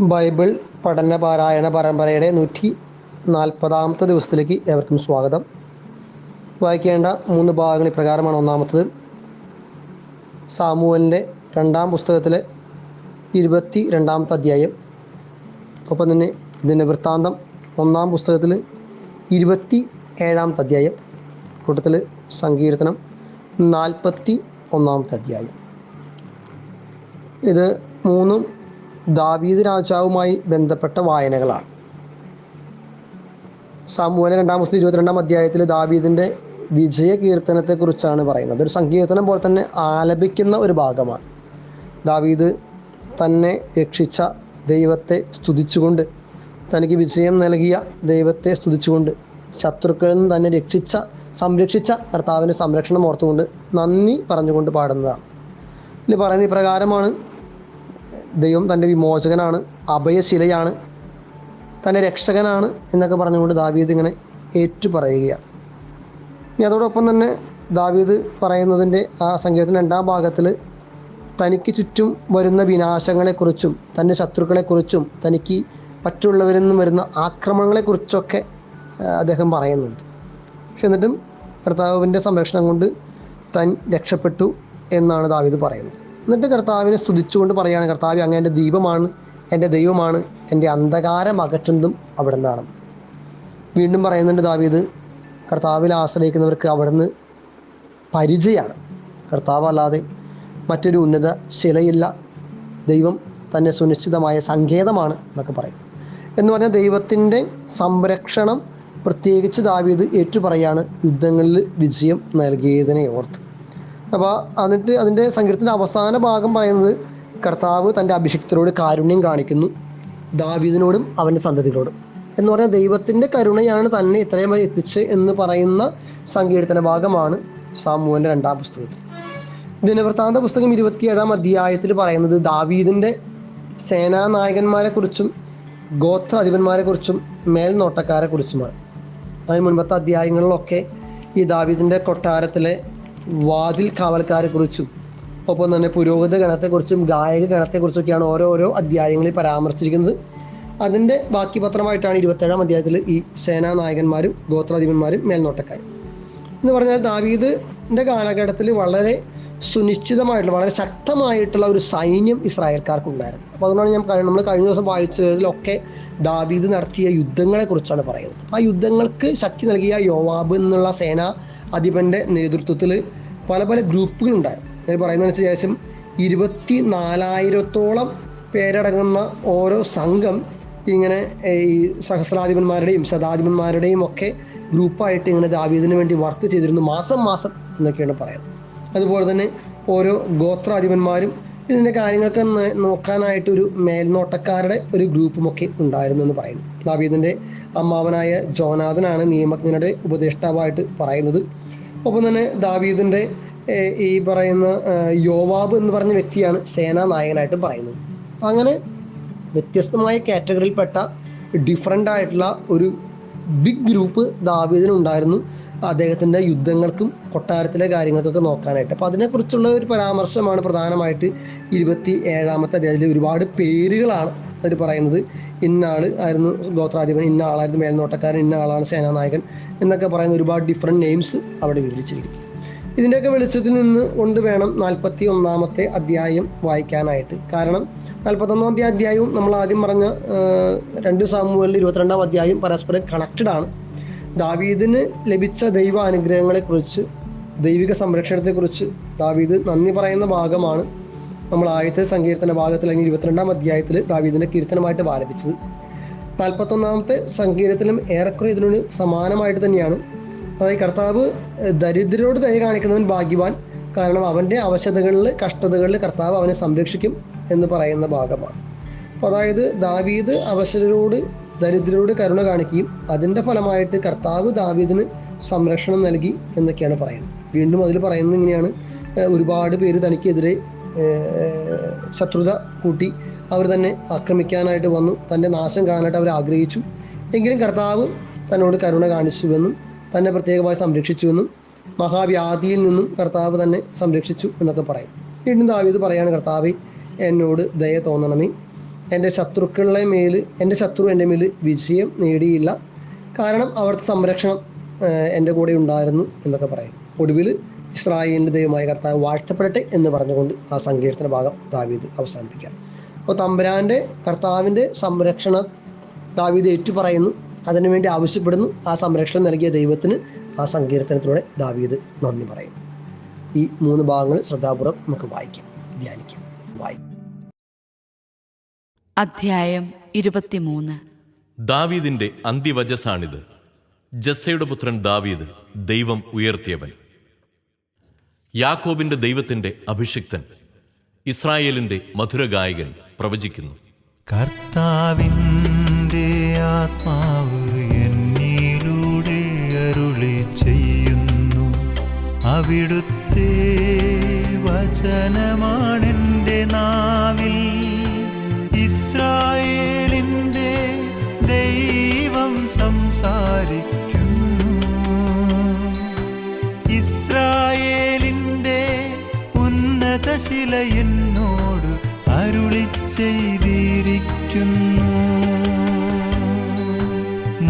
Bible പഠന പാരായണ പരമ്പരയുടെ നൂറ്റി നാൽപ്പതാമത്തെ ദിവസത്തിലേക്ക് ഏവർക്കും സ്വാഗതം. വായിക്കേണ്ട മൂന്ന് ഭാഗങ്ങൾ ഇപ്രകാരമാണ്. ഒന്നാമത്തത് സാമുവലിന്റെ രണ്ടാം പുസ്തകത്തിലെ ഇരുപത്തി രണ്ടാമത്തെ അധ്യായം. ഒപ്പം തന്നെ ഇതിന്റെ വൃത്താന്തം ഒന്നാം പുസ്തകത്തിൽ ഇരുപത്തി ഏഴാമത്തെ അധ്യായം. കൂട്ടത്തിൽ സങ്കീർത്തനം നാൽപ്പത്തി ഒന്നാമത്തെ അധ്യായം. ഇത് മൂന്നും ദാവീദ് രാജാവുമായി ബന്ധപ്പെട്ട വായനകളാണ്. സാമൂഹ്യ രണ്ടാം പുസ്തകം ഇരുപത്തിരണ്ടാം അധ്യായത്തിൽ ദാവീദിന്റെ വിജയ കീർത്തനത്തെക്കുറിച്ചാണ് പറയുന്നത്. ഒരു സങ്കീർത്തനം പോലെ തന്നെ ആലപിക്കുന്ന ഒരു ഭാഗമാണ്. ദാവീദ് തന്നെ രക്ഷിച്ച ദൈവത്തെ സ്തുതിച്ചുകൊണ്ട് തനിക്ക് വിജയം നൽകിയ ദൈവത്തെ സ്തുതിച്ചുകൊണ്ട് ശത്രുക്കളിൽ നിന്ന് തന്നെ രക്ഷിച്ച സംരക്ഷിച്ച കർത്താവിന്റെ സംരക്ഷണം ഓർത്തുകൊണ്ട് നന്ദി പറഞ്ഞുകൊണ്ട് പാടുന്നതാണ്. ഇതിൽ പറയുന്ന ഇപ്രകാരമാണ് ദൈവം തന്റെ വിമോചകനാണ് അഭയശിലയാണ് തന്റെ രക്ഷകനാണ് എന്നൊക്കെ പറഞ്ഞുകൊണ്ട് ദാവീദ് ഇങ്ങനെ ഏറ്റു പറയുകയാണ് ഇനി അതോടൊപ്പം തന്നെ ദാവീദ് പറയുന്നതിന്റെ ആ സംഗീതത്തിന്റെ രണ്ടാം ഭാഗത്തിൽ തനിക്ക് ചുറ്റും വരുന്ന വിനാശങ്ങളെക്കുറിച്ചും തന്റെ ശത്രുക്കളെക്കുറിച്ചും തനിക്ക് മറ്റുള്ളവരിൽ നിന്നും വരുന്ന ആക്രമണങ്ങളെക്കുറിച്ചൊക്കെ അദ്ദേഹം പറയുന്നുണ്ട്. പക്ഷെ എന്നിട്ടും കർത്താവിന്റെ സംരക്ഷണം കൊണ്ട് താൻ രക്ഷപ്പെട്ടു എന്നാണ് ദാവീദ് പറയുന്നത്. എന്നിട്ട് കർത്താവിനെ സ്തുതിച്ചുകൊണ്ട് പറയുകയാണ് കർത്താവ് അങ്ങ് എന്റെ ദീപമാണ് എന്റെ ദൈവമാണ് എന്റെ അന്ധകാരം അകറ്റുന്നതും അവിടെ നിന്നാണ് വീണ്ടും പറയുന്നുണ്ട് ദാവീദ് കർത്താവിൽ ആശ്രയിക്കുന്നവർക്ക് അവിടുന്ന് പരിചയമാണ്. കർത്താവ് അല്ലാതെ മറ്റൊരു ഉന്നത ശിലയില്ല. ദൈവം തന്നെ സുനിശ്ചിതമായ സങ്കേതമാണ് എന്നൊക്കെ പറയും. എന്ന് പറഞ്ഞാൽ ദൈവത്തിന്റെ സംരക്ഷണം പ്രത്യേകിച്ച് ദാവീദ് ഏറ്റുപറയാണ് യുദ്ധങ്ങളിൽ വിജയം നൽകിയതിനെ ഓർത്ത്. അപ്പോൾ എന്നിട്ട് അതിന്റെ സംഗീതത്തിന്റെ അവസാന ഭാഗം പറയുന്നത് കർത്താവ് തന്റെ അഭിഷിക്തരോട് കാരുണ്യം കാണിക്കുന്നു. ദാവീദിനോടും അവന്റെ സന്തതികളോടും. എന്ന് പറഞ്ഞാൽ ദൈവത്തിന്റെ കരുണയാണ് തന്നെ ഇത്രയും വരെ എത്തിച്ച് എന്ന് പറയുന്ന സങ്കീർത്തന ഭാഗമാണ് സാമൂഹന്റെ രണ്ടാം പുസ്തകത്തിൽ. ദിനവൃത്താന്ത പുസ്തകം ഇരുപത്തിയേഴാം അധ്യായത്തിൽ പറയുന്നത് ദാവീദിന്റെ സേനാനായകന്മാരെ കുറിച്ചും ഗോത്ര അധിപന്മാരെ കുറിച്ചും മേൽനോട്ടക്കാരെ കുറിച്ചുമാണ്. അതിന് മുൻപത്തെ അധ്യായങ്ങളിലൊക്കെ ഈ ദാവീദിന്റെ കൊട്ടാരത്തിലെ വാതിൽ കാവൽക്കാരെ കുറിച്ചും ഒപ്പം തന്നെ പുരോഹിത ഗണത്തെക്കുറിച്ചും ഗായക ഗണത്തെക്കുറിച്ചൊക്കെയാണ് ഓരോരോ അധ്യായങ്ങളിൽ പരാമർശിച്ചിരിക്കുന്നത്. അതിന്റെ ബാക്കി പത്രമായിട്ടാണ് ഇരുപത്തേഴാം അധ്യായത്തിൽ ഈ സേനാനായകന്മാരും ഗോത്രാധിപന്മാരും മേൽനോട്ടക്കാരും എന്ന് പറഞ്ഞാൽ ദാവീദിന്റെ കാലഘട്ടത്തിൽ വളരെ സുനിശ്ചിതമായിട്ടുള്ള വളരെ ശക്തമായിട്ടുള്ള ഒരു സൈന്യം ഇസ്രായേൽക്കാർക്കുണ്ടായിരുന്നു. അപ്പോൾ അതുകൊണ്ടാണ് ഞാൻ നമ്മൾ കഴിഞ്ഞ ദിവസം വായിച്ചതിലൊക്കെ ദാവീദ് നടത്തിയ യുദ്ധങ്ങളെക്കുറിച്ചാണ് പറയുന്നത്. ആ യുദ്ധങ്ങൾക്ക് ശക്തി നൽകിയ യോവാബ് എന്നുള്ള സേനാ അധിപന്റെ നേതൃത്വത്തിൽ പല പല ഗ്രൂപ്പുകളുണ്ടായിരുന്നു അതിൽ പറയുന്നതിന് ശേഷം ഇരുപത്തി നാലായിരത്തോളം പേരടങ്ങുന്ന ഓരോ സംഘം ഇങ്ങനെ ഈ സഹസ്രാധിപന്മാരുടെയും ശതാധിപന്മാരുടെയും ഒക്കെ ഗ്രൂപ്പായിട്ട് ഇങ്ങനെ ദാവീദിന് വേണ്ടി വർക്ക് ചെയ്തിരുന്നു മാസം മാസം എന്നൊക്കെയാണ് പറയുന്നത്. അതുപോലെ തന്നെ ഓരോ ഗോത്രാധിപന്മാരും ഇതിന്റെ കാര്യങ്ങളൊക്കെ നോക്കാനായിട്ട് ഒരു മേൽനോട്ടക്കാരുടെ ഒരു ഗ്രൂപ്പുമൊക്കെ ഉണ്ടായിരുന്നു എന്ന് പറയുന്നു. ദാവീദിന്റെ അമ്മാവനായ ജോനാഥനാണ് നിയമജ്ഞരുടെ ഉപദേഷ്ടാവായിട്ട് പറയുന്നത്. ഒപ്പം തന്നെ ദാവീദിന്റെ ഈ പറയുന്ന യോവാബ് എന്ന് പറഞ്ഞ വ്യക്തിയാണ് സേനാനായകനായിട്ട് പറയുന്നത്. അങ്ങനെ വ്യത്യസ്തമായ കാറ്റഗറിയിൽപ്പെട്ട ഡിഫറെന്റ് ആയിട്ടുള്ള ഒരു ബിഗ് ഗ്രൂപ്പ് ദാവീദിനുണ്ടായിരുന്നു. അദ്ദേഹത്തിന്റെ യുദ്ധങ്ങൾക്കും കൊട്ടാരത്തിലെ കാര്യങ്ങൾക്കൊക്കെ നോക്കാനായിട്ട്. അപ്പോൾ അതിനെക്കുറിച്ചുള്ള ഒരു പരാമർശമാണ് പ്രധാനമായിട്ട് ഇരുപത്തി ഏഴാമത്തെ അധ്യായത്തിൽ ഒരുപാട് പേരുകളാണ് അവർ പറയുന്നത്. ഇന്ന ആൾ ആയിരുന്നു ഗോത്രാധിപൻ ഇന്ന ആളായിരുന്നു മേൽനോട്ടക്കാരൻ ഇന്ന ആളാണ് സേനാനായകൻ എന്നൊക്കെ പറയുന്ന ഒരുപാട് ഡിഫറെന്റ് നെയിംസ് അവിടെ വിവരിച്ചിരിക്കും ഇതിന്റെയൊക്കെ വെളിച്ചത്തിൽ നിന്ന് കൊണ്ട് വേണം നാൽപ്പത്തി ഒന്നാമത്തെ അധ്യായം വായിക്കാനായിട്ട്. കാരണം നാൽപ്പത്തൊന്നാമത്തെ അധ്യായവും നമ്മൾ ആദ്യം പറഞ്ഞ രണ്ട് സാമൂഹലിൽ ഇരുപത്തിരണ്ടാം അധ്യായം പരസ്പരം കണക്റ്റഡ് ആണ്. ദാവീദിന് ലഭിച്ച ദൈവ അനുഗ്രഹങ്ങളെക്കുറിച്ച് ദൈവിക സംരക്ഷണത്തെക്കുറിച്ച് ദാവീദ് നന്ദി പറയുന്ന ഭാഗമാണ് നമ്മൾ ആദ്യത്തെ സങ്കീർത്തന ഭാഗത്തിൽ അല്ലെങ്കിൽ ഇരുപത്തിരണ്ടാം അധ്യായത്തിൽ ദാവീദിന്റെ കീർത്തനമായിട്ട് ആലപിച്ചത് നാൽപ്പത്തൊന്നാമത്തെ സങ്കീർത്തനം ഏറെക്കുറെ ഇതിനോട് സമാനമായിട്ട് തന്നെയാണ്. അതായത് കർത്താവ് ദരിദ്രരോട് ദയ കാണിക്കുന്നവൻ ഭാഗ്യവാൻ. കാരണം അവന്റെ അവശതകളിൽ കഷ്ടതകളിൽ കർത്താവ് അവനെ സംരക്ഷിക്കും എന്ന് പറയുന്ന ഭാഗമാണ്. അപ്പോൾ അതായത് ദാവീദ് അവശരോട് ദരിദ്രരോട് കരുണ കാണിക്കുകയും അതിന്റെ ഫലമായിട്ട് കർത്താവ് ദാവീദിന് സംരക്ഷണം നൽകി എന്നൊക്കെയാണ് പറയുന്നത്. വീണ്ടും അതിൽ പറയുന്നത് ഇങ്ങനെയാണ്. ഒരുപാട് പേര് തനിക്കെതിരെ ശത്രുത കൂട്ടി അവർ തന്നെ ആക്രമിക്കാനായിട്ട് വന്നു. തന്റെ നാശം കാണാനായിട്ട് അവർ ആഗ്രഹിച്ചു. എങ്കിലും കർത്താവ് തന്നോട് കരുണ കാണിച്ചുവെന്നും തന്നെ പ്രത്യേകമായി സംരക്ഷിച്ചുവെന്നും മഹാവ്യാധിയിൽ നിന്നും കർത്താവ് തന്നെ സംരക്ഷിച്ചു എന്നൊക്കെ പറയും. വീണ്ടും ദാവീദ് പറയാണ് കർത്താവ് എന്നോട് ദയ തോന്നണമേ. എന്റെ ശത്രുക്കളുടെ മേൽ എന്റെ ശത്രു എന്റെ മേൽ വിജയം നേടിയില്ല. കാരണം അവിടുത്തെ സംരക്ഷണം എന്റെ കൂടെ ഉണ്ടായിരുന്നു എന്നൊക്കെ പറയും. ഒടുവിൽ ഇസ്രായേലിന്റെ ദൈവമായ കർത്താവ് വാഴ്ത്തപ്പെടട്ടെ എന്ന് പറഞ്ഞുകൊണ്ട് ആ സങ്കീർത്തന ഭാഗം ദാവീദ് അവസാനിപ്പിക്കാം. അപ്പോൾ തമ്പുരാന്റെ കർത്താവിന്റെ സംരക്ഷണ ദാവീദ് ഏറ്റുപറയുന്നു. അതിനുവേണ്ടി ആവശ്യപ്പെടുന്നു. ആ സംരക്ഷണം നൽകിയ ദൈവത്തിന് ആ സങ്കീർത്തനത്തിലൂടെ ദാവീദ് നന്ദി പറയുന്നു ഈ മൂന്ന് ഭാഗങ്ങൾ ശ്രദ്ധാപൂർവം നമുക്ക് വായിക്കാം ധ്യാനിക്കാം വായിക്കാം. അധ്യായം ഇരുപത്തിമൂന്ന്. ദാവീദിന്റെ അന്തിവജസാണിത് ജസ്സയുടെ പുത്രൻ ദാവീദ് ദൈവം ഉയർത്തിയവൻ. യാക്കോബിന്റെ ദൈവത്തിന്റെ അഭിഷിക്തൻ ഇസ്രായേലിന്റെ മധുരഗായകൻ പ്രവചിക്കുന്നു. കർത്താവിന്റെ ആത്മാവ് എന്നിലൂടെ അരുളി ചെയ്യുന്നു. അവിടുത്തെ വചനമാണെന്റെ നാവിൽ എന്നോട് അരുളി ചെയ്തിരിക്കുന്നു.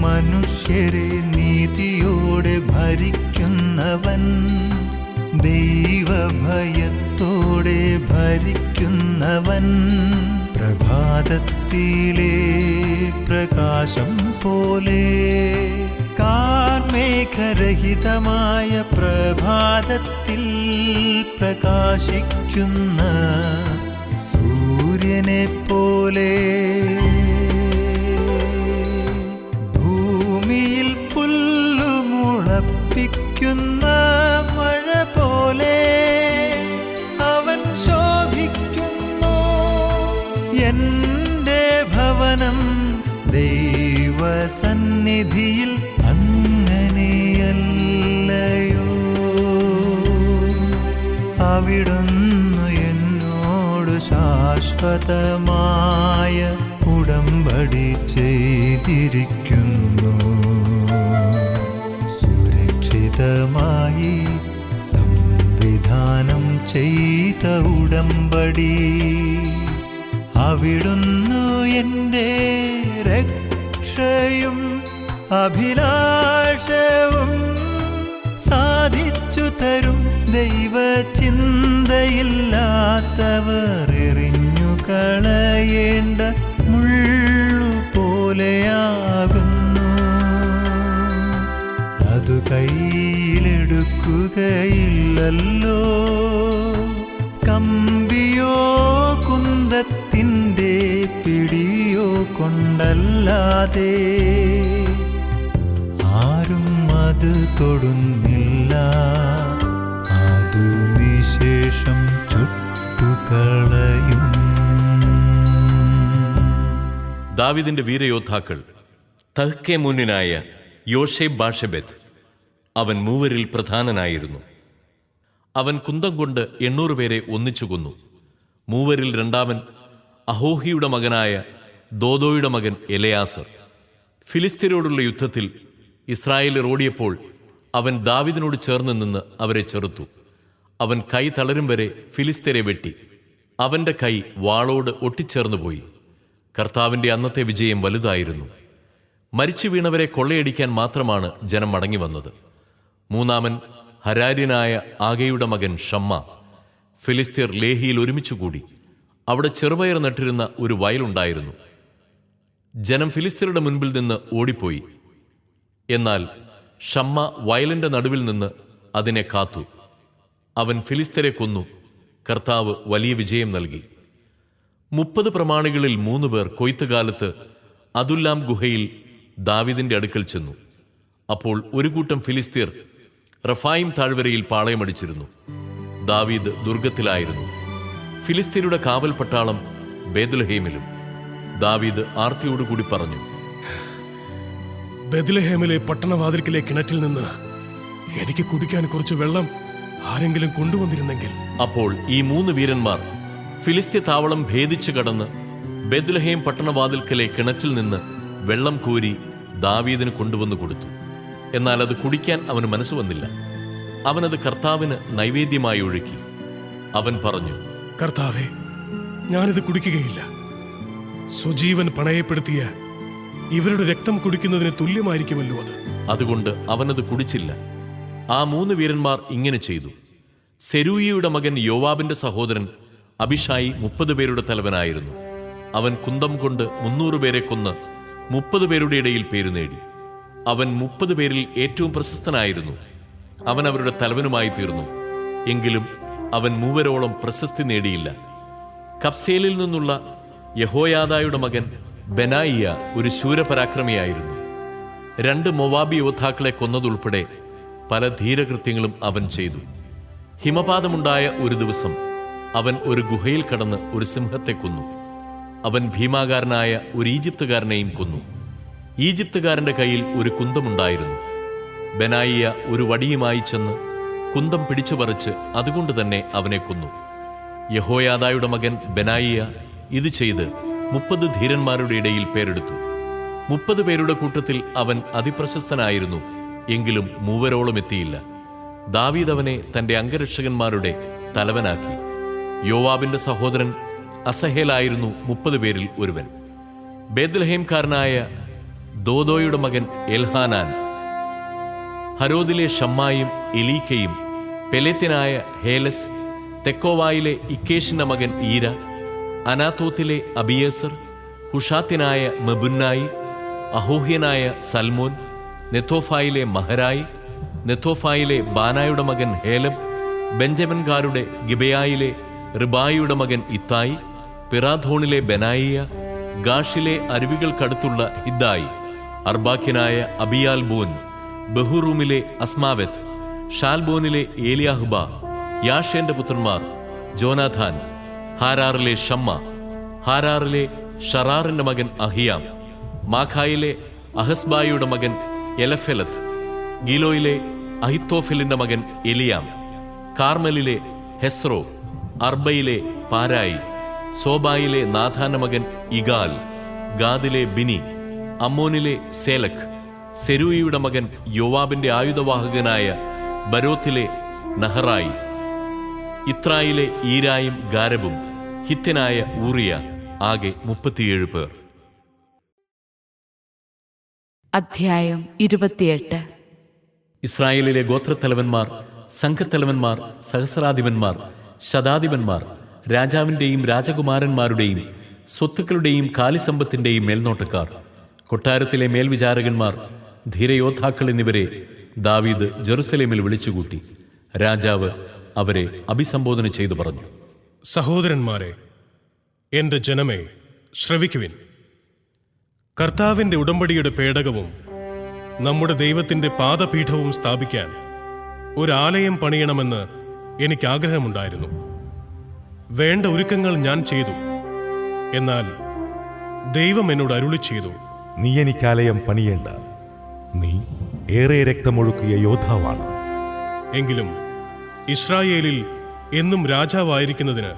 മനുഷ്യരെ നീതിയോടെ ഭരിക്കുന്നവൻ ദൈവഭയത്തോടെ ഭരിക്കുന്നവൻ പ്രഭാതത്തിലെ പ്രകാശം പോലെ കാർമേഘരഹിതമായ പ്രഭാതത്തിൽ പ്രകാശിക്കുന്ന സൂര്യനെ പോലെ ഭൂമിയിൽ പുല്ലുമുളപ്പിക്കുന്ന ശാശ്വതമായ ഉടമ്പടി ചെയ്തിരിക്കുന്നു. സുരക്ഷിതമായി സംവിധാനം ചെയ്ത ഉടമ്പടി അവിടുന്നു എന്റെ രക്ഷയും അഭിലാഷവും സാധിച്ചു തരും ദൈവചിന്തയില്ലാത്തവർ എറിഞ്ഞു കളയേണ്ട മുള്ളു പോലെയാകുന്നു. അതു കയ്യിലെടുക്കുകയില്ലല്ലോ. കമ്പിയോ കുന്തത്തിന്റെ പിടിയോ കൊണ്ടല്ലാതെ ആരും അത് തൊടുന്നില്ല. അതു വിശേഷം ചുട്ടുകളയും ദാവീദിന്റെ വീരയോദ്ധാക്കൾ തഹ്ക്കെ മുന്നിനായ യോഷേബ് ബാഷബെത്ത് അവൻ മൂവരിൽ പ്രധാനനായിരുന്നു. അവൻ കുന്തം കൊണ്ട് എണ്ണൂറ് പേരെ ഒന്നിച്ചു കൊന്നു. മൂവരിൽ രണ്ടാമൻ അഹോഹിയുടെ മകനായ ദോദോയുടെ മകൻ എലയാസർ. ഫിലിസ്തീനോടുള്ള യുദ്ധത്തിൽ ഇസ്രായേൽ ഓടിയപ്പോൾ അവൻ ദാവിദിനോട് ചേർന്ന് നിന്ന് അവരെ ചെറുത്തു. അവൻ കൈ തളരും വരെ ഫിലിസ്തീനെ വെട്ടി. അവന്റെ കൈ വാളോട് ഒട്ടിച്ചേർന്നു പോയി കർത്താവിന്റെ അന്നത്തെ വിജയം വലുതായിരുന്നു. മരിച്ചു വീണവരെ കൊള്ളയടിക്കാൻ മാത്രമാണ് ജനം മടങ്ങി വന്നത് മൂന്നാമൻ ഹരാര്യനായ ആകയുടെ മകൻ ഷമ്മ ഫിലിസ്തീർ ലേഹിയിൽ ഒരുമിച്ചുകൂടി. അവിടെ ചെറുപയർ നട്ടിരുന്ന ഒരു വയലുണ്ടായിരുന്നു ജനം ഫിലിസ്തീരുടെ മുൻപിൽ നിന്ന് ഓടിപ്പോയി. എന്നാൽ ഷമ്മ വയലിന്റെ നടുവിൽ നിന്ന് അതിനെ കാത്തു. അവൻ ഫിലിസ്തരെ കൊന്നു. കർത്താവ് വലിയ വിജയം നൽകി. മുപ്പത് പ്രമാണികളിൽ മൂന്ന് പേർ കൊയ്ത്തുകാലത്ത് അതുല്ലാം ഗുഹയിൽ ദാവിദിന്റെ അടുക്കൽ ചെന്നു. അപ്പോൾ ഒരു കൂട്ടം ഫിലിസ്തീർ റഫായിം താഴ്വരയിൽ പാളയമടിച്ചിരുന്നു ദാവീദ് ദുർഗത്തിലായിരുന്നു. ഫിലിസ്തീനയുടെ കാവൽ പട്ടാളം ബേദുലഹേമിലും ദാവീദ് ആർത്തിയോടുകൂടി പറഞ്ഞു ബെത്ലഹേമിലെ പട്ടണവാതിൽക്കിലെ കിണറ്റിൽ നിന്ന് എനിക്ക് കുടിക്കാൻ കുറച്ച് വെള്ളം ആരെങ്കിലും കൊണ്ടുവന്നിരുന്നെങ്കിൽ. അപ്പോൾ ഈ മൂന്ന് വീരന്മാർ ഫിലിസ്തീൻ താവളം ഭേദിച്ചു കടന്ന് ബെദ്ലഹേം പട്ടണവാതിൽക്കലെ കിണറ്റിൽ നിന്ന് വെള്ളം കോരി ദാവീദിന് കൊണ്ടുവന്നു കൊടുത്തു. എന്നാൽ അത് കുടിക്കാൻ അവന് മനസ്സ് വന്നില്ല. അവനത് കർത്താവിന് നൈവേദ്യമായി ഒഴുക്കി. അവൻ പറഞ്ഞു കർത്താവെ ഞാനിത് കുടിക്കുകയില്ല. സ്വജീവൻ പണയപ്പെടുത്തിയ ഇവരുടെ രക്തം കുടിക്കുന്നതിന് തുല്യമായിരിക്കുമല്ലോ അത്. അതുകൊണ്ട് അവനത് കുടിച്ചില്ല. ആ മൂന്ന് വീരന്മാർ ഇങ്ങനെ ചെയ്തു. സെരൂയിയുടെ മകൻ യോവാബിന്റെ സഹോദരൻ അഭിഷായി മുപ്പത് പേരുടെ തലവനായിരുന്നു. അവൻ കുന്തം കൊണ്ട് മുന്നൂറ് പേരെ കൊന്ന് മുപ്പത് പേരുടെ ഇടയിൽ പേരു നേടി. അവൻ മുപ്പത് പേരിൽ ഏറ്റവും പ്രശസ്തനായിരുന്നു. അവൻ അവരുടെ തലവനുമായി തീർന്നു. എങ്കിലും അവൻ മൂവരോളം പ്രശസ്തി നേടിയില്ല. കപ്സേലിൽ നിന്നുള്ള യഹോയാദായുടെ മകൻ ബെനായിയ ഒരു ശൂരപരാക്രമിയായിരുന്നു. രണ്ട് മൊവാബി യോദ്ധാക്കളെ കൊന്നതുൾപ്പെടെ പല ധീരകൃത്യങ്ങളും അവൻ ചെയ്തു. ഹിമപാതമുണ്ടായ ഒരു ദിവസം അവൻ ഒരു ഗുഹയിൽ കടന്ന് ഒരു സിംഹത്തെ കൊന്നു. അവൻ ഭീമാകാരനായ ഒരു ഈജിപ്തുകാരനെയും കൊന്നു. ഈജിപ്തുകാരന്റെ കയ്യിൽ ഒരു കുന്തമുണ്ടായിരുന്നു. ബെനായിയ ഒരു വടിയുമായി ചെന്ന് കുന്തം പിടിച്ചുപറിച്ച് അതുകൊണ്ട് തന്നെ അവനെ കൊന്നു. യഹോയാദായുടെ മകൻ ബെനായിയ ഇത് ചെയ്ത് മുപ്പത് ധീരന്മാരുടെ ഇടയിൽ പേരെടുത്തു. മുപ്പത് പേരുടെ കൂട്ടത്തിൽ അവൻ അതിപ്രശസ്തനായിരുന്നു എങ്കിലും മൂവരോളം എത്തിയില്ല. ദാവീദ് അവനെ തന്റെ അംഗരക്ഷകന്മാരുടെ തലവനാക്കി. യോവാബിന്റെ സഹോദരൻ അസഹേലായിരുന്നു മുപ്പത് പേരിൽ ഒരുവൻ. ബേദ്ലഹേംകാരനായ ദോദോയുടെ മകൻ എൽഹാനാൻ ഹരോദിലെ ഷമ്മായും എലീക്കയും പെലേത്തിനായ ഹേലസ് തെക്കോവായിലെ ഇക്കേഷിന്റെ മകൻ ഈര അനാത്തോത്തിലെ അബിയേസർ ഹുഷാത്തിനായ മെബുന്നായി അഹോഹ്യനായ സൽമോൻ നെത്തോഫായിലെ മഹരായി നെത്തോഫായിലെ ബാനായുടെ മകൻ ഹേലബ് ബെഞ്ചമിൻകാരുടെ ഗിബയായിലെ റിബായിയുടെ മകൻ ഇത്തായി പിറാധോണിലെ ബനായിയ ഗാഷിലെ അരുവികൾക്കടുത്തുള്ള ഹിദ്ദായി അർബാഖ്യനായ അബിയാൽ ബോൻ ബഹുറൂമിലെ അസ്മാവെത്ത് ഷാൽബോനിലെ ഏലിയാഹുബ യാഷേന്റെ പുത്രന്മാർ ജോനാഥാൻ ഹാരാറിലെ ഷമ്മ ഹാരാറിലെ ഷറാറിന്റെ മകൻ അഹിയാം മാഖായിലെ അഹസ്ബായിയുടെ മകൻ എലഫെലത്ത് ഗിലോയിലെ അഹിത്തോഫിലിന്റെ മകൻ എലിയാം കാർമലിലെ ഹെസ്രോ അർബയിലെ പാരായി സോബായിലെ നാഥാന മകൻ ഇഗാൽ ഗാദിലെ ബിനി അമ്മോനിലെ സേലഖ് സെരൂയിയുടെ മകൻ യോവാബിന്റെ ആയുധവാഹകനായ ബരോത്തിലെ നഹറായി ഇത്രായിലെ ഈരായും ഗാരബും ഹിത്യനായ ഊറിയ ആകെ മുപ്പത്തിയേഴ് പേർ. അധ്യായം ഇരുപത്തിയെട്ട്. ഇസ്രായേലിലെ ഗോത്രത്തലവന്മാർ സംഘത്തലവന്മാർ സഹസ്രാധിപന്മാർ ശതാധിപന്മാർ രാജാവിന്റെയും രാജകുമാരന്മാരുടെയും സ്വത്തുക്കളുടെയും കാലിസമ്പത്തിന്റെയും മേൽനോട്ടക്കാർ കൊട്ടാരത്തിലെ മേൽവിചാരകന്മാർ ധീരയോദ്ധാക്കൾ എന്നിവരെ ദാവീദ് ജെറുസലേമിൽ വിളിച്ചുകൂട്ടി. രാജാവ് അവരെ അഭിസംബോധന ചെയ്തു പറഞ്ഞു. സഹോദരന്മാരെ എന്റെ ജനമേ ശ്രവിക്കുവിൻ. കർത്താവിന്റെ ഉടമ്പടിയുടെ പേടകവും നമ്മുടെ ദൈവത്തിന്റെ പാദപീഠവും സ്ഥാപിക്കാൻ ഒരാലയം പണിയണമെന്ന് എനിക്ക് ആഗ്രഹമുണ്ടായിരുന്നു വേണ്ട ഒരുക്കങ്ങൾ ഞാൻ ചെയ്തു. എന്നാൽ ദൈവം എന്നോട് അരുളി ചെയ്തു. നീ എനിക്കാലയം പണിയേണ്ട. നീ ഏറെ രക്തമൊഴുക്കിയ യോദ്ധാവാണ്. എങ്കിലും ഇസ്രായേലിൽ എന്നും രാജാവായിരിക്കുന്നതിന്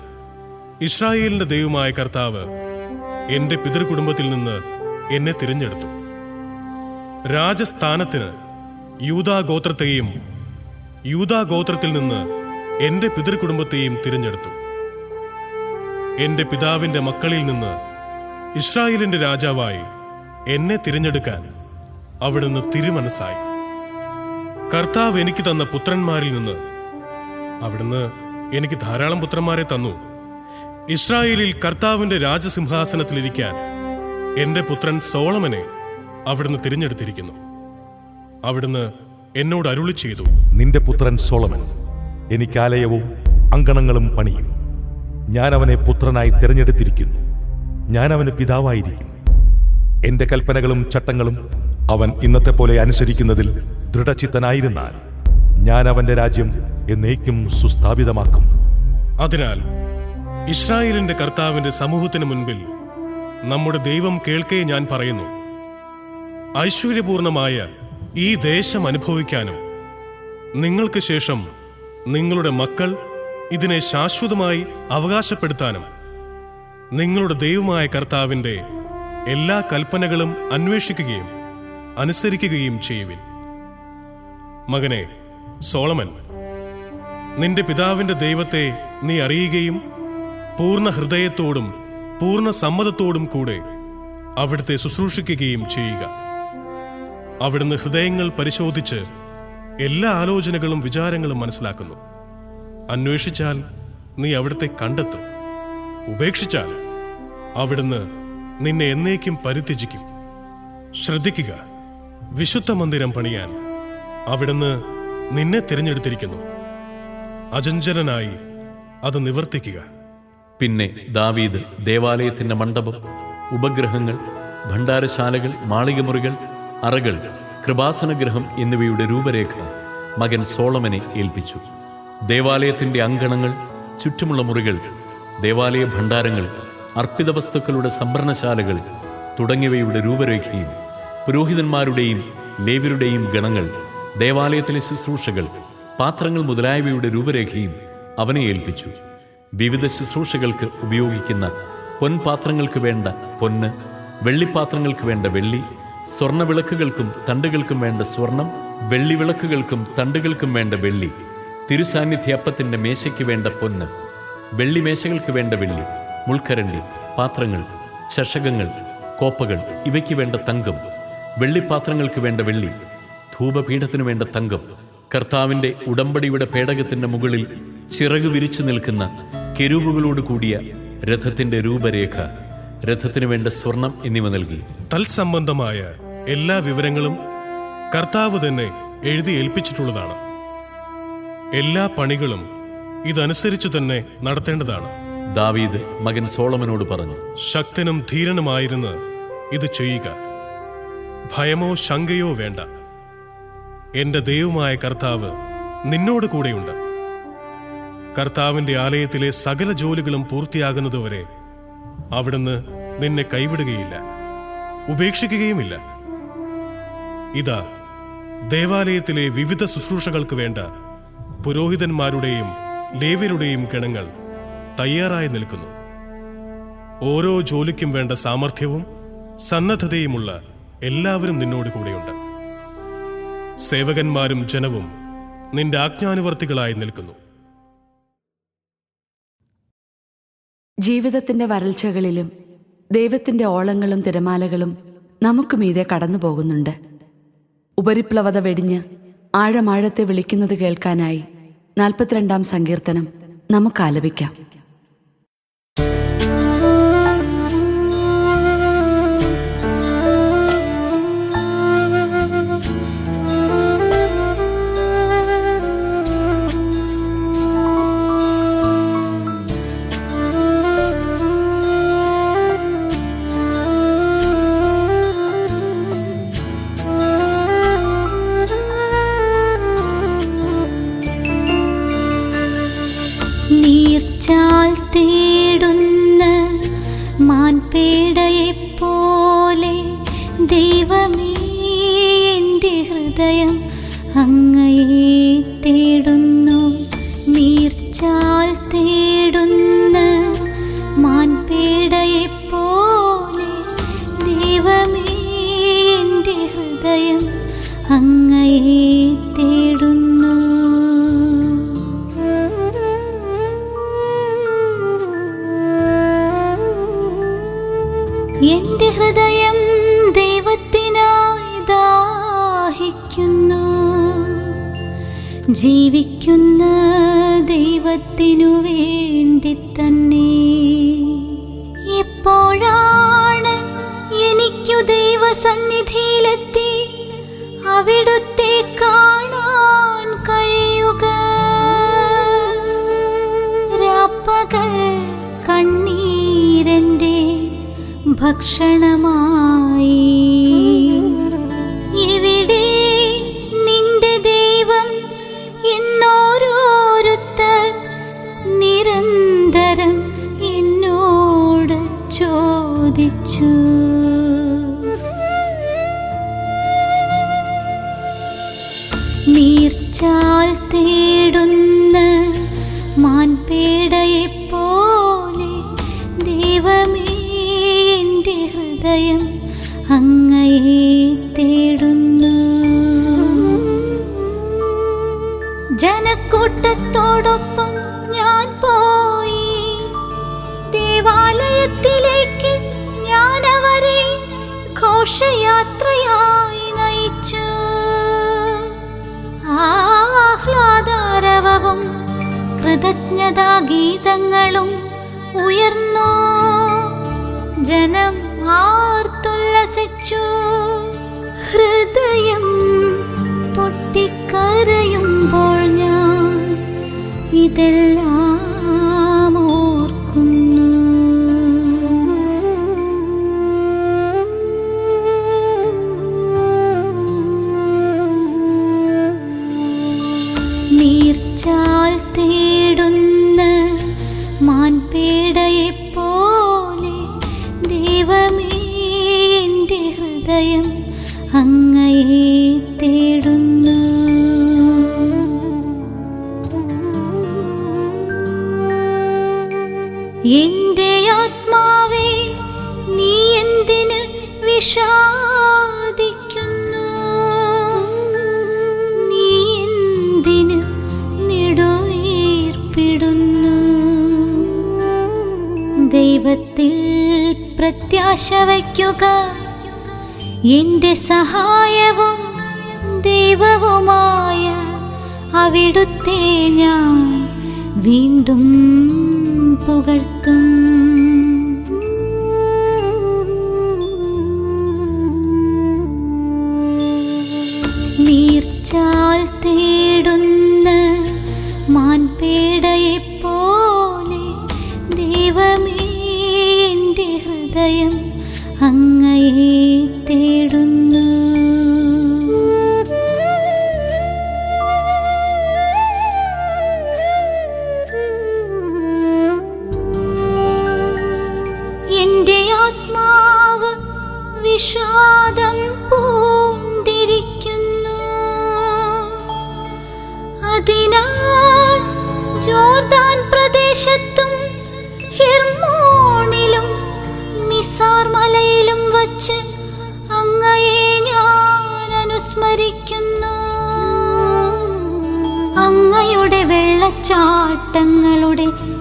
ഇസ്രായേലിന്റെ ദൈവമായ കർത്താവ് എന്റെ പിതൃകുടുംബത്തിൽ നിന്ന് എന്നെ തിരഞ്ഞെടുത്തു. രാജസ്ഥാനത്തിന് യൂതാഗോത്രത്തെയും യൂതാഗോത്രത്തിൽ നിന്ന് എന്റെ പിതൃകുടുംബത്തെയും തിരഞ്ഞെടുത്തു. എന്റെ പിതാവിന്റെ മക്കളിൽ നിന്ന് ഇസ്രായേലിന്റെ രാജാവായി എന്നെ തിരഞ്ഞെടുക്കാൻ അവിടുന്ന് തിരുമനസ്സായി. കർത്താവ് എനിക്ക് തന്ന പുത്രന്മാരിൽ നിന്ന് അവിടുന്ന് എനിക്ക് ധാരാളം പുത്രന്മാരെ തന്നു. ഇസ്രായേലിൽ കർത്താവിന്റെ രാജസിംഹാസനത്തിലിരിക്കാൻ എന്റെ പുത്രൻ സോളമനെ അവിടുന്ന് തിരഞ്ഞെടുത്തിരിക്കുന്നു. അവിടുന്ന് എന്നോട് അരുളി ചെയ്തു നിന്റെ പുത്രൻ സോളമൻ എനിക്കാലയവും അങ്കണങ്ങളും പണിയും. ഞാൻ അവനെ പുത്രനായി തിരഞ്ഞെടുത്തിരിക്കുന്നു. ഞാൻ അവന് പിതാവായിരിക്കും. എന്റെ കൽപ്പനകളും ചട്ടങ്ങളും അവൻ ഇന്നത്തെ പോലെ അനുസരിക്കുന്നതിൽ ദൃഢചിത്തനായിരുന്നാൽ ഞാൻ അവന്റെ രാജ്യം എന്നേക്കും സുസ്ഥാപിതമാക്കും. അതിനാൽ ഇസ്രായേലിന്റെ കർത്താവിന്റെ സമൂഹത്തിന് മുൻപിൽ നമ്മുടെ ദൈവം കേൾക്കേ ഞാൻ പറയുന്നു. ഐശ്വര്യപൂർണമായ ഈ ദേശം അനുഭവിക്കാനും നിങ്ങൾക്ക് ശേഷം നിങ്ങളുടെ മക്കൾ ഇതിനെ ശാശ്വതമായി അവകാശപ്പെടുത്താനും നിങ്ങളുടെ ദൈവമായ കർത്താവിന്റെ എല്ലാ കൽപ്പനകളും അന്വേഷിക്കുകയും അനുസരിക്കുകയും ചെയ്യുവിൻ. മകനെ സോളമൻ നിന്റെ പിതാവിന്റെ ദൈവത്തെ നീ അറിയുകയും പൂർണ ഹൃദയത്തോടും പൂർണ സമ്മതത്തോടും കൂടെ അവിടുത്തെ ശുശ്രൂഷിക്കുകയും ചെയ്യുക. അവിടുന്ന് ഹൃദയങ്ങൾ പരിശോധിച്ച് എല്ലാ ആലോചനകളും വിചാരങ്ങളും മനസ്സിലാക്കുന്നു. അന്വേഷിച്ചാൽ നീ അവിടുത്തെ കണ്ടെത്തും. ഉപേക്ഷിച്ചാൽ അവിടുന്ന് നിന്നെ എന്നേക്കും പരിത്യജിക്കും. ശ്രദ്ധിക്കുക വിശുദ്ധ മന്ദിരം പണിയാൻ അവിടുന്ന് നിന്നെ തിരഞ്ഞെടുത്തിരിക്കുന്നു. അജഞ്ചലനായി അത് നിവർത്തിക്കുക. പിന്നെ ദാവീദ് ദേവാലയത്തിന്റെ മണ്ഡപം ഉപഗ്രഹങ്ങൾ ഭണ്ഡാരശാലകൾ മാളികമുറികൾ അറകൾ കൃപാസനഗ്രഹം എന്നിവയുടെ രൂപരേഖ മകൻ സോളമനെ ഏൽപ്പിച്ചു. ദേവാലയത്തിന്റെ അങ്കണങ്ങൾ ചുറ്റുമുള്ള മുറികൾ ദേവാലയ ഭണ്ഡാരങ്ങൾ അർപ്പിത വസ്തുക്കളുടെ സംഭരണശാലകൾ തുടങ്ങിയവയുടെ രൂപരേഖയും പുരോഹിതന്മാരുടെയും ലേവരുടെയും ഗണങ്ങൾ ദേവാലയത്തിലെ ശുശ്രൂഷകൾ പാത്രങ്ങൾ മുതലായവയുടെ രൂപരേഖയും അവനെ ഏൽപ്പിച്ചു. വിവിധ ശുശ്രൂഷകൾക്ക് ഉപയോഗിക്കുന്ന പൊൻപാത്രങ്ങൾക്ക് വേണ്ട പൊന്ന് വെള്ളിപ്പാത്രങ്ങൾക്ക് വേണ്ട വെള്ളി സ്വർണവിളക്കുകൾക്കും തണ്ടുകൾക്കും വേണ്ട സ്വർണം വെള്ളിവിളക്കുകൾക്കും തണ്ടുകൾക്കും വേണ്ട വെള്ളി തിരുസാന്നിധ്യപ്പത്തിന്റെ മേശയ്ക്ക് വേണ്ട പൊന്ന് വെള്ളിമേശകൾക്ക് വേണ്ട വെള്ളി മുൾക്കരണ്ടി പാത്രങ്ങൾ ചഷകങ്ങൾ കോപ്പകൾ ഇവയ്ക്ക് വേണ്ട തങ്കം വെള്ളിപ്പാത്രങ്ങൾക്ക് വേണ്ട വെള്ളി ധൂപപീഠത്തിനു വേണ്ട തങ്കം കർത്താവിന്റെ ഉടമ്പടിയുടെ പേടകത്തിന്റെ മുകളിൽ ചിറക് വിരിച്ചു നിൽക്കുന്ന കെരൂബുകളോട് കൂടിയ രഥത്തിന്റെ രൂപരേഖ. രഥത്തിനു വേണ്ട സ്വർണം എന്നിവ നൽകി. തൽസംബന്ധമായ എല്ലാ വിവരങ്ങളും കർത്താവ് തന്നെ എഴുതി ഏൽപ്പിച്ചിട്ടുള്ളതാണ്. എല്ലാ പണികളും ഇതനുസരിച്ചു തന്നെ നടത്തേണ്ടതാണ്. ദാവീദ് മകൻ സോളമനോട് പറഞ്ഞു ശക്തനും ധീരനുമായിരുന്ന് ഇത് ചെയ്യുക. ഭയമോ ശങ്കയോ വേണ്ട. എന്റെ ദൈവമായ കർത്താവ് നിന്നോട് കൂടെയുണ്ട്. കർത്താവിന്റെ ആലയത്തിലെ സകല ജോലികളും പൂർത്തിയാകുന്നതുവരെ അവിടുന്ന് നിന്നെ കൈവിടുകയില്ല. ഉപേക്ഷിക്കുകയുമില്ല. ഇതാ ദേവാലയത്തിലെ വിവിധ ശുശ്രൂഷകൾക്ക് വേണ്ട പുരോഹിതന്മാരുടെയും ലേവ്യരുടെയും ഗണങ്ങൾ തയ്യാറായി നിൽക്കുന്നു. ഓരോ ജോലിക്കും വേണ്ട സാമർഥ്യവും സന്നദ്ധതയുമുള്ള എല്ലാവരും നിന്നോട് കൂടെയുണ്ട്. സേവകന്മാരും ജനവും നിന്റെ ആജ്ഞാനുവർത്തികളായി നിൽക്കുന്നു. ജീവിതത്തിന്റെ വരൾച്ചകളിലും ദൈവത്തിന്റെ ഓളങ്ങളും തിരമാലകളും നമുക്ക് മീതെ കടന്നു പോകുന്നുണ്ട്. ഉപരിപ്ലവത വെടിഞ്ഞ് ആഴമാഴത്തെ വിളിക്കുന്നത് കേൾക്കാനായി നാൽപ്പത്തിരണ്ടാം സങ്കീർത്തനം നമുക്ക് ആലപിക്കാം ജീവിക്കുന്ന ദൈവത്തിനു വേണ്ടി തന്നെ. എപ്പോഴാണ് എനിക്കു ദൈവസന്നിധിയിലെത്തി? അവിടുത്തെ കാണാൻ കഴിയുക? രാപ്പകൽ കണ്ണീരന്റെ ഭക്ഷണമായി നിരന്തരം എന്നോട് ചോദിച്ചു. കൃതജ്ഞതാ ഗീതങ്ങളും ഉയർന്നു. ജനം ആർത്തുല്ലസിച്ചു. ഹൃദയം പൊട്ടിക്കരയുമ്പോൾ ഞാൻ ഇതെല്ലാം വയ്ക്കുക എന്റെ സഹായവും ദൈവവുമായ അവിടുത്തെ ഞാൻ വീണ്ടും പുകഴ്ത്തും.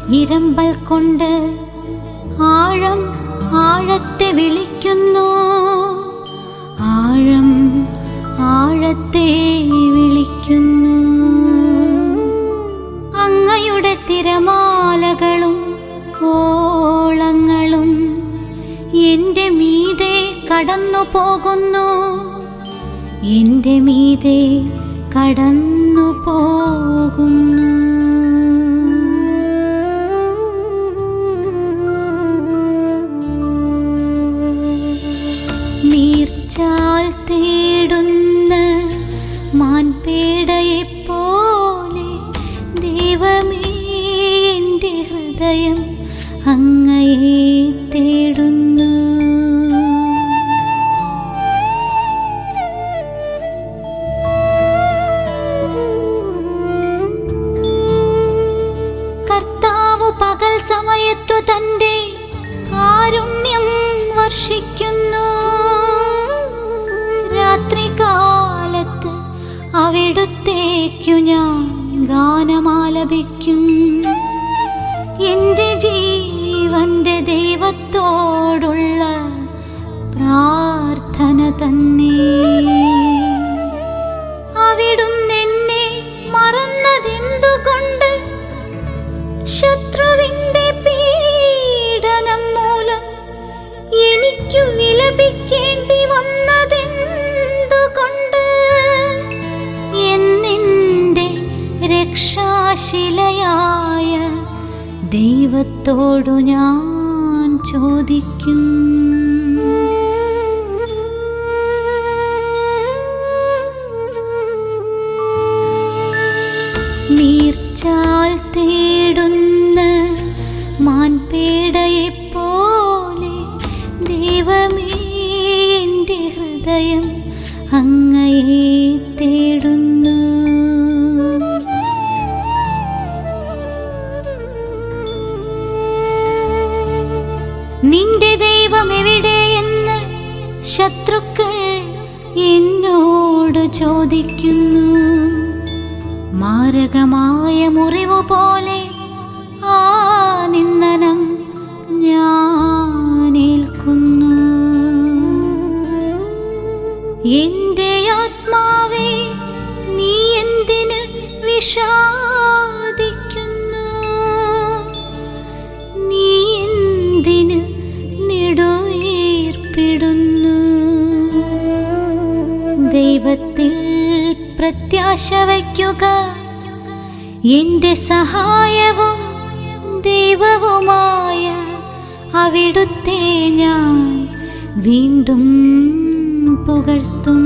ഇരമ്പൽ കൊണ്ട് ആഴം ആഴത്തെ വിളിക്കുന്നു. ആഴം ആഴത്തെ വിളിക്കുന്നു. അങ്ങയുടെ തിരമാലകളും ഓളങ്ങളും എന്റെ മീതെ കടന്നു പോകുന്നു. എന്റെ മീതെ കടന്നു പോകുന്നു. വർഷിക്കുന്നു രാത്രികാലത്ത് അവിടുത്തേക്കു ഞാൻ ഗാനമാലപിക്കും. എന്റെ ജീവന്റെ ദൈവത്തോടുള്ള പ്രാർത്ഥന തന്നെ. വിലപിക്കേണ്ടി വന്നതെന്തുകൊണ്ട്? എന്നെന്റെ രക്ഷാശിലയായ ദൈവത്തോടു ഞാൻ ചോദിക്കും വിഷാദിക്കുന്നു നീ എന്തിന് നെടുവേർപ്പെടുന്നു? ദൈവത്തിൽ പ്രത്യാശ വയ്ക്കുക. എന്റെ സഹായവും ദൈവവുമായ അവിടുത്തെ ഞാൻ വീണ്ടും പുകഴ്ത്തും